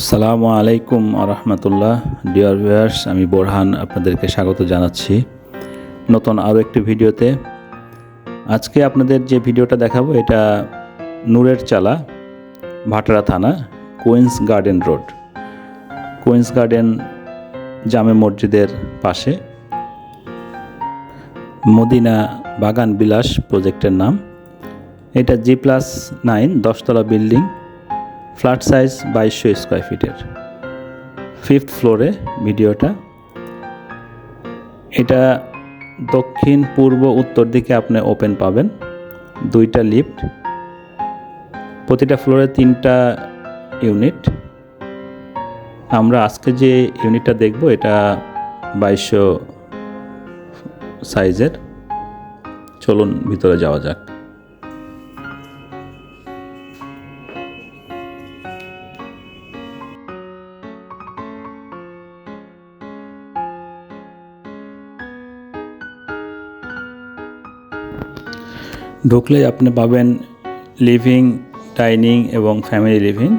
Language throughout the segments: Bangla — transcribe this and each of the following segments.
সালামু আলাইকুম আরহামতুল্লাহ। ডিয়ার ভিউয়ার্স আমি বোরহান আপনাদেরকে স্বাগত জানাচ্ছি নতুন আরও একটি ভিডিওতে। আজকে আপনাদের যে ভিডিওটা দেখাবো, এটা নূরের চালা, ভাটারা থানা Queens Garden road Queens Garden জামে মসজিদের পাশে। মদিনা বাগান বিলাস প্রজেক্টের নাম। এটা জি প্লাস নাইন দশতলা বিল্ডিং। ফ্ল্যাট সাইজ বাইশশো স্কোয়ার ফিটের। ফিফথ ফ্লোরে ভিডিওটা। এটা দক্ষিণ, পূর্ব, উত্তর দিকে আপনি ওপেন পাবেন। দুইটা লিফট। প্রতিটা ফ্লোরে তিনটা ইউনিট। আমরা আজকে যে ইউনিটটা দেখব, এটা বাইশশো সাইজের। চলুন ভিতরে যাওয়া যাক। ঢুকলেই আপনি পাবেন লিভিং ডাইনিং এবং ফ্যামিলি লিভিং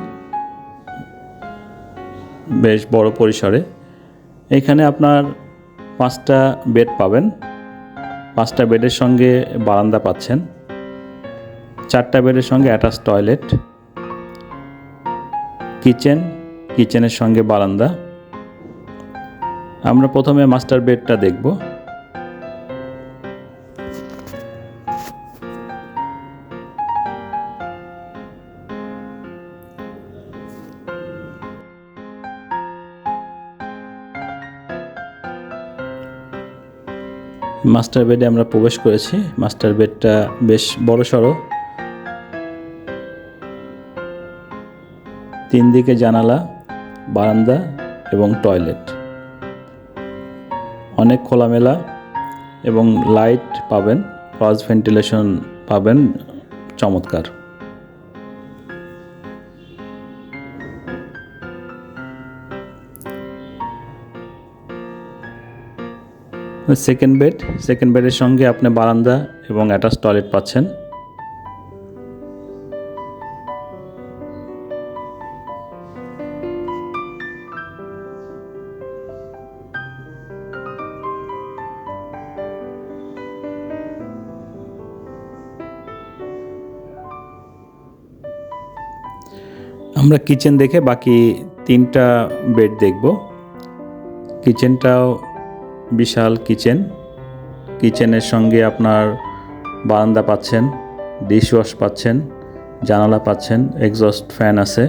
বেশ বড় পরিসরে। এখানে আপনার পাঁচটা বেড পাবেন। পাঁচটা বেডের সঙ্গে বারান্দা পাচ্ছেন। চারটা বেডের সঙ্গে অ্যাটাচ টয়লেট কিচেন কিচেনের সঙ্গে বারান্দা। আমরা প্রথমে মাস্টার বেডটা দেখব। মাস্টার বেডে আমরা প্রবেশ করেছি। মাস্টার বেডটা বেশ বড় সড়ো তিন দিকে জানালা, বারান্দা এবং টয়লেট। অনেক খোলামেলা এবং লাইট পাবেন, ক্রস ভেন্টিলেশন পাবেন, চমৎকার। সেকেন্ড বেড সেকেন্ড বেডের সঙ্গে আপনি বারান্দা এবং অ্যাটাচ টয়লেট পাচ্ছেন। আমরা কিচেন দেখে বাকি তিনটা বেড দেখব। কিচেনটাও বিশাল কিচেন। কিচেনের সঙ্গে আপনার বারান্দা পাচ্ছেন, ডিশ ওয়াশ পাচ্ছেন, জানালা পাচ্ছেন, এক্সস্ট ফ্যান আছে।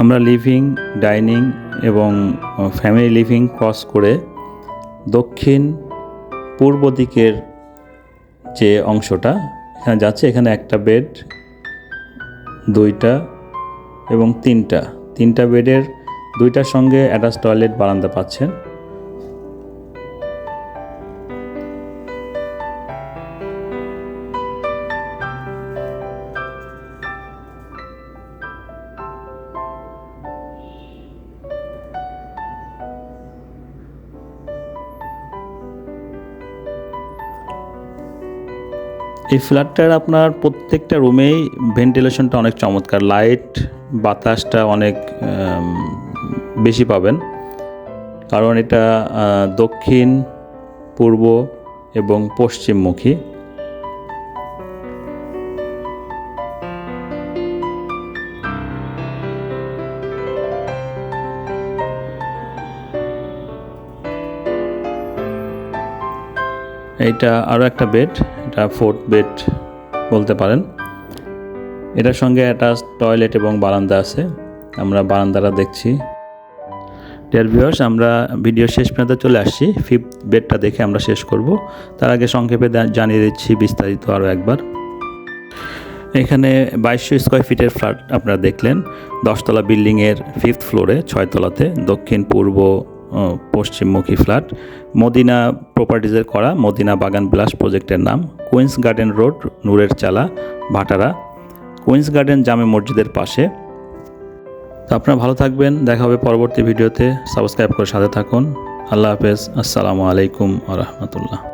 আমরা লিভিং, ডাইনিং এবং ফ্যামিলি লিভিং ক্রস করে দক্ষিণ পূর্ব দিকের যে অংশটা, এখানে যাচ্ছে, এখানে একটা বেড দুইটা এবং তিনটা। তিনটা বেডের দুইটার সঙ্গে অ্যাটাচ টয়লেট বারান্দা পাচ্ছেন। এই ফ্ল্যাটটার আপনার প্রত্যেকটা রুমেই ভেন্টিলেশনটা অনেক চমৎকার। লাইট, বাতাসটা অনেক বেশি পাবেন। কারণ এটা দক্ষিণ, পূর্ব এবং পশ্চিমমুখী। এইটা আরও একটা বেড। এটা ফোর্থ বেড বলতে পারেন। এটার সঙ্গে অ্যাটাচ টয়লেট এবং বারান্দা আছে। আমরা বারান্দাটা দেখছি। ডিয়ার ভিউয়ার্স আমরা ভিডিও শেষ পর্যন্ত চলে আসছি। ফিফথ বেডটা দেখে আমরা শেষ করব। তার আগে সংক্ষেপে জানিয়ে দিচ্ছি বিস্তারিত আরও একবার। এখানে বাইশশো স্কোয়ার ফিটের ফ্ল্যাট আপনারা দেখলেন। দশতলা বিল্ডিংয়ের ফিফথ ফ্লোরে ছয়তলাতে, দক্ষিণ, পূর্ব পশ্চিমমুখী ফ্ল্যাট। মদিনা প্রপার্টিজের করা মদিনা বাগান বিলাস প্রজেক্টের নাম। কুইন্স গার্ডেন রোড, নূরের চালা, ভাটারা। কুইন্স গার্ডেন জামে মসজিদের পাশে। তো আপনারা ভালো থাকবেন, দেখা হবে পরবর্তী ভিডিওতে। সাবস্ক্রাইব করে সাথে থাকুন। আল্লাহ হাফেজ। আসসালামু আলাইকুম আ রহমতুল্লাহ।